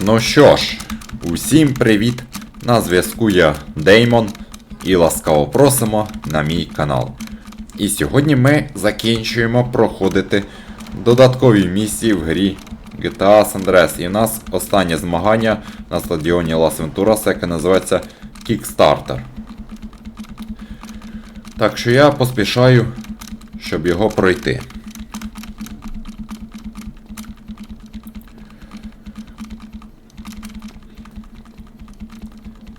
Ну що ж, усім привіт! На зв'язку я Деймон і ласкаво просимо на мій канал. І сьогодні ми закінчуємо проходити додаткові місії в грі GTA San Andreas. І в нас останнє змагання на стадіоні Лас Вентурас, яке називається Kickstarter. Так що я поспішаю, щоб його пройти.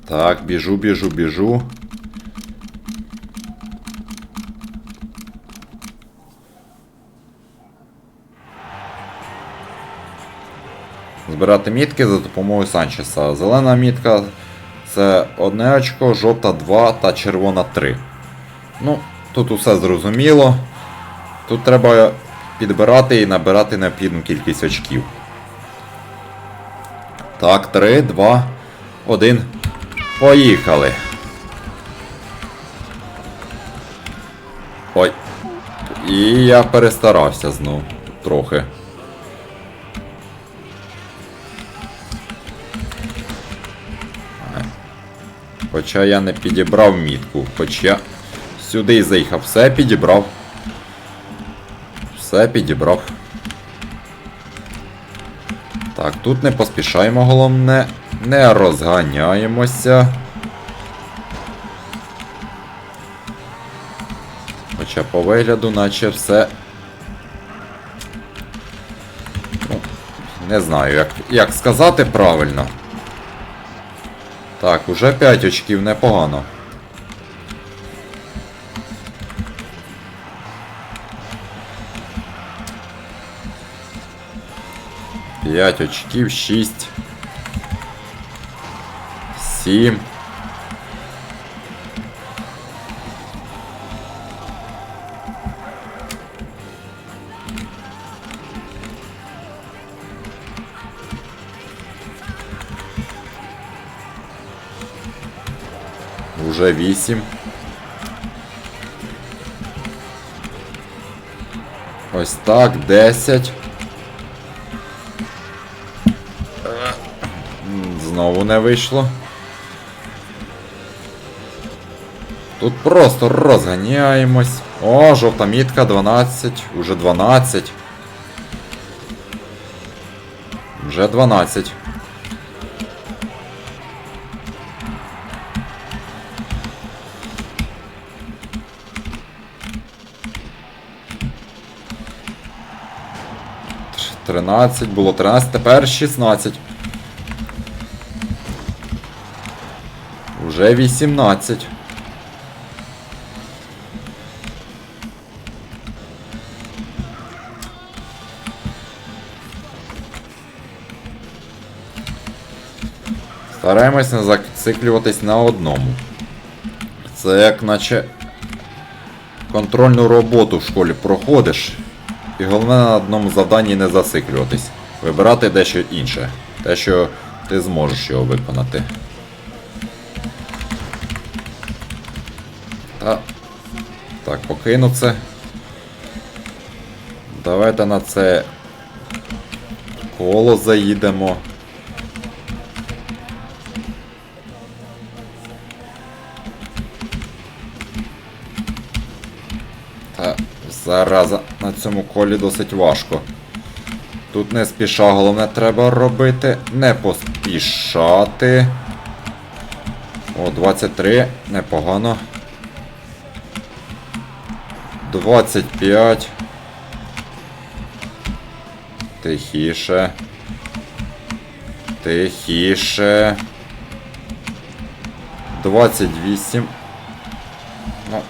Так, біжу, біжу, біжу. Збирати мітки за допомогою Санчеса. Зелена мітка це одне очко, жовта 2 та червона 3. Ну, тут усе зрозуміло. Тут треба підбирати і набирати необхідну кількість очків. Так, 3, 2, 1. Поїхали. Ой. І я перестарався знов трохи. Хоча я не підібрав мітку, хоч я сюди заїхав. Все підібрав. Все підібрав. Так, тут не поспішаємо, головне, не розганяємося. Хоча по вигляду, наче все. Ну, не знаю, як, як сказати правильно. Так, уже 5 очків непогано. П'ять очків, шість. Сім. Уже вісім. Ось так, десять. Знову не вийшло. Тут просто розганяємось. О, жовта мітка 12, уже 12. Вже 12. Тринадцять, було 13, тепер 16. Уже 18. Стараємось не зациклюватись на одному. Це як наче контрольну роботу в школі проходиш. І головне на одному завданні не зациклюватись. Вибирати дещо інше. Те, що ти зможеш його виконати. Та... Так, покину це. Давайте на це коло заїдемо. Та зараза на цьому колі досить важко. Тут не спіша, головне треба робити. Не поспішати. О, 23, непогано. 25. Тихіше. Тихіше. 28. Ну,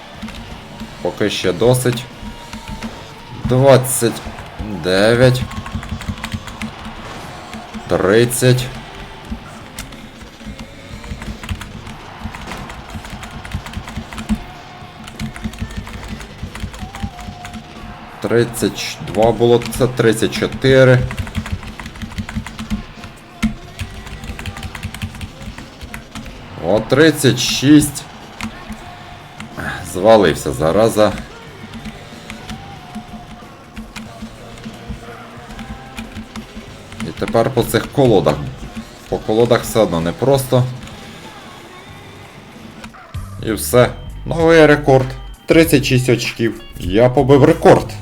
поки ще досить. 29. 30. Тридцять два було, це тридцять чотири. О, тридцять шість. Звалився, зараза. І тепер по цих колодах по колодах все одно непросто. І все. Новий рекорд. 36 очків. Я побив рекорд.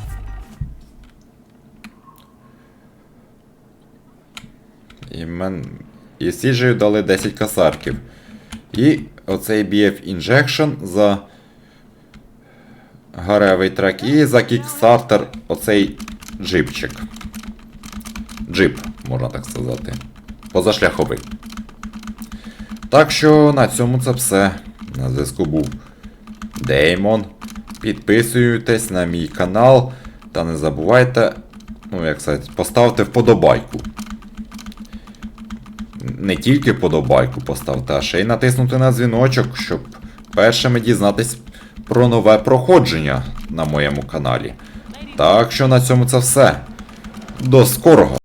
І, мен... і Сіджею дали 10 касарків. І оцей BF Injection за гаревий трек. І за кікстартер оцей джипчик. Джип, можна так сказати. Позашляховий. Так що на цьому це все. На зв'язку був Деймон. Підписуйтесь на мій канал. Та не забувайте, ну як сказати, поставте вподобайку. Не тільки подобайку поставте, а ще й натиснути на дзвіночок, щоб першими дізнатись про нове проходження на моєму каналі. Так що на цьому це все. До скорого!